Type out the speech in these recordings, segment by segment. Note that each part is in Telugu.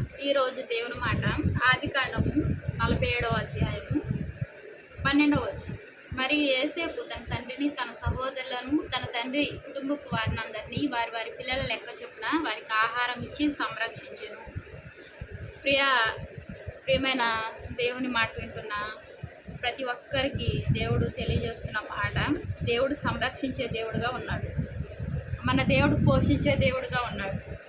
ఈరోజు దేవుని మాట. ఆది కాండము నలభై ఏడవ అధ్యాయము పన్నెండవ వచనం. మరియు ఏసేపు తన తండ్రిని తన సహోదరులను తన తండ్రి కుటుంబపు వారిని అందరినీ వారి వారి పిల్లల లెక్క చొప్పున వారికి ఆహారం ఇచ్చి సంరక్షించాను. ప్రియ ప్రియమైన దేవుని మాట వింటున్న ప్రతి ఒక్కరికి దేవుడు తెలియజేస్తున్న మాట దేవుడు సంరక్షించే దేవుడుగా ఉన్నాడు. మన దేవుడు పోషించే దేవుడుగా ఉన్నాడు.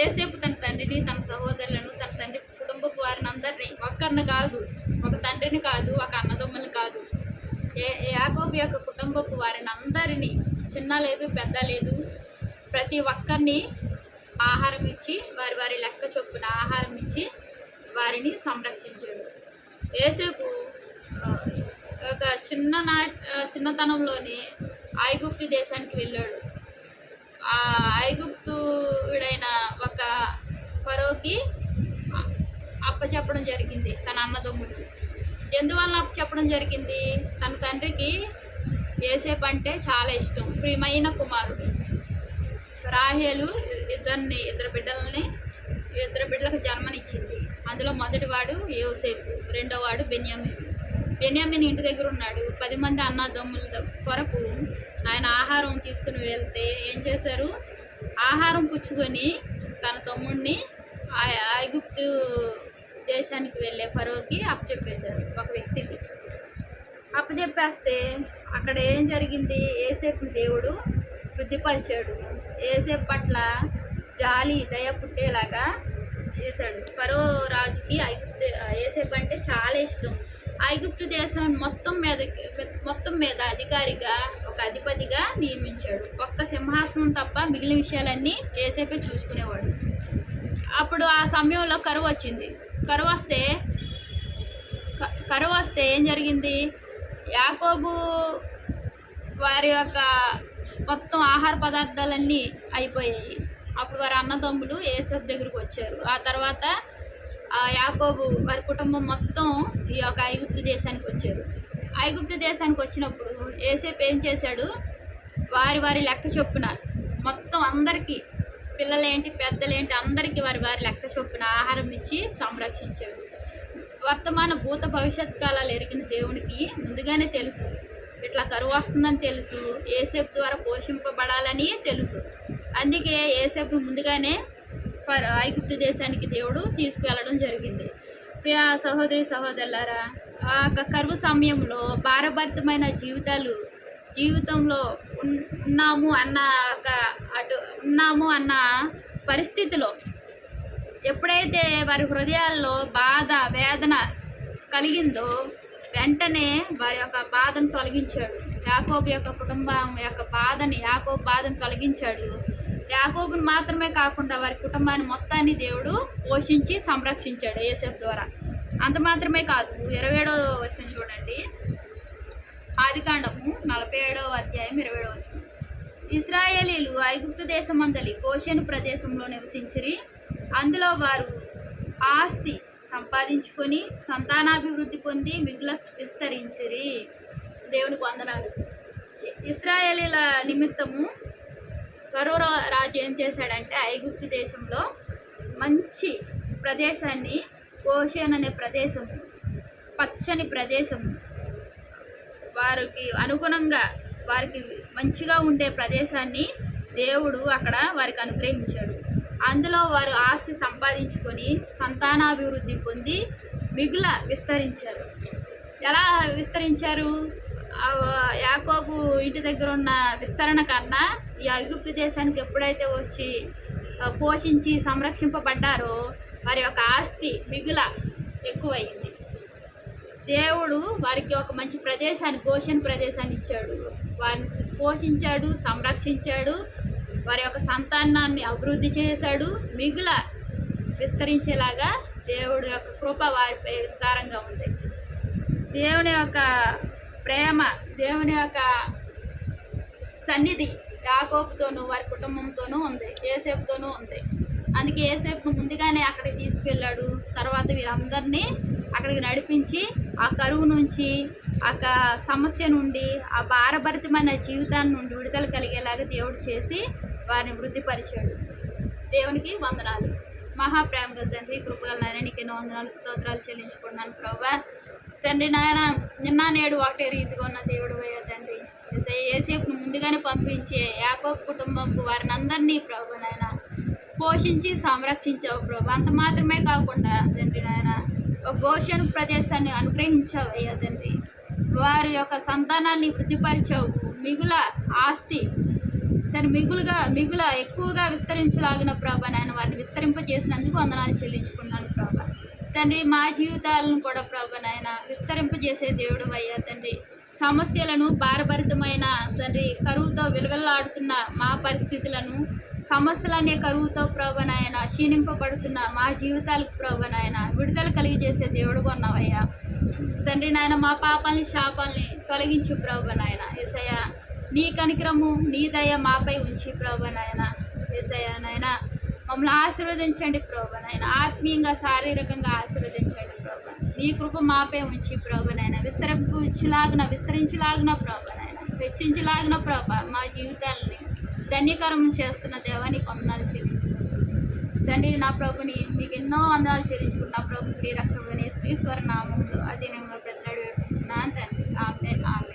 ఏసేపు తన తండ్రిని తన సహోదరులను తన తండ్రి కుటుంబపు వారిని అందరినీ ఒక్కరిని కాదు ఒక తండ్రిని కాదు ఒక అన్నదమ్ముని కాదు. ఏ యాకోబు యొక్క కుటుంబపు వారిని అందరినీ చిన్న లేదు పెద్ద లేదు ప్రతి ఒక్కరిని ఆహారం ఇచ్చి వారి వారి లెక్క చొప్పున ఆహారం ఇచ్చి వారిని సంరక్షించాడు. ఏసేపు ఒక చిన్న నా చిన్నతనంలోనే ఐగుప్తు దేశానికి వెళ్ళాడు. ఆ ఐగుప్తుడైన ఒక ఫరోకి అప్పచెప్పడం జరిగింది తన అన్నదమ్ముడు ఎందువల్ల అప్పచెప్పడం జరిగింది? తన తండ్రికి ఏసేపు అంటే చాలా ఇష్టం ప్రియమైన కుమారుడు. రాహేలు ఇద్దరిని ఇద్దరు బిడ్డలని ఇద్దరు బిడ్డలకు జన్మనిచ్చింది. అందులో మొదటివాడు యోసేపు రెండోవాడు బెన్యామిన్. బెన్యామిన్ ఇంటి దగ్గర ఉన్నాడు. పది మంది అన్నదమ్ముల కొరకు ఆయన ఆహారం తీసుకుని వెళ్తే ఏం చేశారు? ఆహారం పుచ్చుకొని తన తమ్ముడిని ఐగుప్తు దేశానికి వెళ్ళే ఫరోకి అప్పచెప్పేశారు ఒక వ్యక్తికి అప్పచెప్పేస్తే అక్కడ ఏం జరిగింది? ఏసేపు దేవుడు వృద్ధిపరిచాడు. ఏసేపు పట్ల జాలి దయ పుట్టేలాగా చేశాడు. ఫరో రాజుకి ఐగుప్తు ఏసేపు అంటే చాలా ఇష్టం. ఐగుప్తు దేశం మొత్తం మీద మొత్తం మీద అధికారిగా ఒక అధిపతిగా నియమించాడు. ఒక్క సింహాసనం తప్ప మిగిలిన విషయాలన్నీ ఏసేపే చూసుకునేవాడు. అప్పుడు ఆ సమయంలో కరువు వచ్చింది. కరువు వస్తే కరువు వస్తే ఏం జరిగింది? యాకోబు వారి యొక్క మొత్తం ఆహార పదార్థాలన్నీ అయిపోయాయి. అప్పుడు వారి అన్నదమ్ములు ఏసఫ్ దగ్గరకు వచ్చారు. ఆ తర్వాత ఆ యాకోబు వారి కుటుంబం మొత్తం ఈ యొక్క ఐగుప్తు దేశానికి వచ్చారు. ఐగుప్తు దేశానికి వచ్చినప్పుడు ఏసేపు ఏం చేశాడు? వారి వారి లెక్క చొప్పున మొత్తం అందరికీ పిల్లలేంటి పెద్దలేంటి అందరికీ వారి వారి లెక్క చొప్పున ఆహారం ఇచ్చి సంరక్షించాడు వర్తమాన భూత భవిష్యత్ కాలాలు ఎరిగిన దేవునికి ముందుగానే తెలుసు. ఇట్లా కరువు వస్తుందని తెలుసు. ఏసేపు ద్వారా పోషింపబడాలని తెలుసు. అందుకే ఏసేపు ముందుగానే ఐగుప్తు దేశానికి దేవుడు తీసుకువెళ్ళడం జరిగింది. ప్రియ సహోదరి సహోదరులారా ఆ యొక్క కరువు సమయంలో భారభరితమైన జీవితాలు జీవితంలో ఉన్- ఉన్నాము అన్న ఒక అటు ఉన్నాము అన్న పరిస్థితిలో ఎప్పుడైతే వారి హృదయాల్లో బాధ వేదన కలిగిందో వెంటనే వారి యొక్క బాధను తొలగించాడు. యాకోబు యొక్క కుటుంబం యొక్క బాధని యాకోబు బాధను తొలగించాడు. యాకోబుని మాత్రమే కాకుండా వారి కుటుంబాన్ని మొత్తాన్ని దేవుడు పోషించి సంరక్షించాడు ఏసేఫ్ ద్వారా. అంత మాత్రమే కాదు ఇరవై ఏడో వచ్చిన చూడండి. ఆదికాండము నలభై ఏడవ అధ్యాయం ఇరవై ఏడవ వచనం ఇస్రాయేలీలు ఐగుప్తు దేశమందలి కోషను ప్రదేశంలో నివసించిరి. అందులో వారు ఆస్తి సంపాదించుకొని సంతానాభివృద్ధి పొంది మిగుల విస్తరించిరి. దేవునికి వందనాలు. ఇస్రాయేలీల నిమిత్తము ఫరో రాజు ఏం చేశాడంటే ఐగుప్తు దేశంలో మంచి ప్రదేశాన్ని కోషన్ అనే ప్రదేశము పచ్చని ప్రదేశము వారికి అనుగుణంగా వారికి మంచిగా ఉండే ప్రదేశాన్ని దేవుడు అక్కడ వారికి అనుగ్రహించాడు. అందులో వారు ఆస్తి సంపాదించుకొని సంతానాభివృద్ధి పొంది మిగుల విస్తరించారు. ఎలా విస్తరించారు? యాకోబు ఇంటి దగ్గర ఉన్న విస్తరణ కన్నా ఈ ఐగుప్తు దేశానికి ఎప్పుడైతే వచ్చి పోషించి సంరక్షింపబడ్డారో వారి యొక్క ఆస్తి మిగుల ఎక్కువయింది దేవుడు వారికి ఒక మంచి ప్రదేశాన్ని పోషణ ప్రదేశాన్ని ఇచ్చాడు. వారిని పోషించాడు సంరక్షించాడు. వారి యొక్క సంతానాన్ని అభివృద్ధి చేశాడు. మిగుల విస్తరించేలాగా దేవుడు యొక్క కృప వారిపై విస్తారంగా ఉంది. దేవుని యొక్క ప్రేమ దేవుని యొక్క సన్నిధి యాకోపుతోనూ వారి కుటుంబంతోనూ ఉంది ఏసేపుతోనూ ఉంది. అందుకే ఏసేపు ముందుగానే అక్కడికి తీసుకెళ్ళాడు. తర్వాత వీరందరినీ అక్కడికి నడిపించి ఆ కరువు నుంచి ఆ సమస్య నుండి ఆ భారభరితమైన జీవితాన్ని నుండి విడుదల కలిగేలాగా దేవుడు చేసి వారిని వృద్ధిపరిచాడు. దేవునికి వందనాలు. మహాప్రేమ గల తండ్రి కృపగల నారాయణకి నీకు ఎన్నో వందనాలు స్తోత్రాలు చెల్లించుకున్నాను ప్రభా. తండ్రి నాయన నిన్న నేడు ఒకటే రీతిగా ఉన్న దేవుడు అయ్యా తండ్రి. ఏసేపును ముందుగానే పంపించే యాకో కుటుంబంకు వారిని అందరినీ ప్రభు నాయన. పోషించి సంరక్షించావు ప్రభు. అంత మాత్రమే కాకుండా తండ్రి నాయన ఒక గోషన్ ప్రదేశాన్ని అనుగ్రహించావు అయ్యా తండ్రి. వారి యొక్క సంతానాన్ని వృద్ధిపరిచావు. మిగుల ఆస్తి తను మిగులుగా మిగుల ఎక్కువగా విస్తరించలాగిన ప్రభా నాయన వారిని విస్తరింపజేసినందుకు వందనాలు చెల్లించుకున్నాను ప్రభా. తండ్రి మా జీవితాలను కూడా ప్రభా నాయన విస్తరింపజేసే దేవుడు అయ్యా తండ్రి. సమస్యలను భారభరితమైన తండ్రి కరువుతో విలువలాడుతున్న మా పరిస్థితులను సమస్యలనే కరువుతో ప్రభనాయన క్షీణింపబడుతున్న మా జీవితాలకు ప్రభనాయన విడుదల కలిగజేసే దేవుడు కొన్నావయ్యా తండ్రి నాయన మా పాపాలని శాపాలని తొలగించు ప్రభనాయన ఏసయ్య నీ కనికరము నీ దయ మాపై ఉంచి ప్రభనాయన ఏసయ్య నాయన మమ్మల్ని ఆశీర్వదించండి ప్రభనాయన ఆత్మీయంగా శారీరకంగా ఆశీర్వదించండి. ఈ కృప మాపే ఉంచి ప్రభునైనా. విస్తరించులాగిన విస్తరించులాగిన ప్రభునైనా. హెచ్చించలాగిన ప్రభ మా జీవితాలని ధన్యకరం చేస్తున్న దేవానికి కొందనాలు చెల్లించుకుంటున్నాను తండ్రి నా ప్రభుని నీకు ఎన్నో అందాలు చెల్లించుకున్నా ప్రభు ప్రియరక్షకుని శ్రీశ్వర నామంలో అదే నేను ప్రతినాడు తండ్రి ఆమె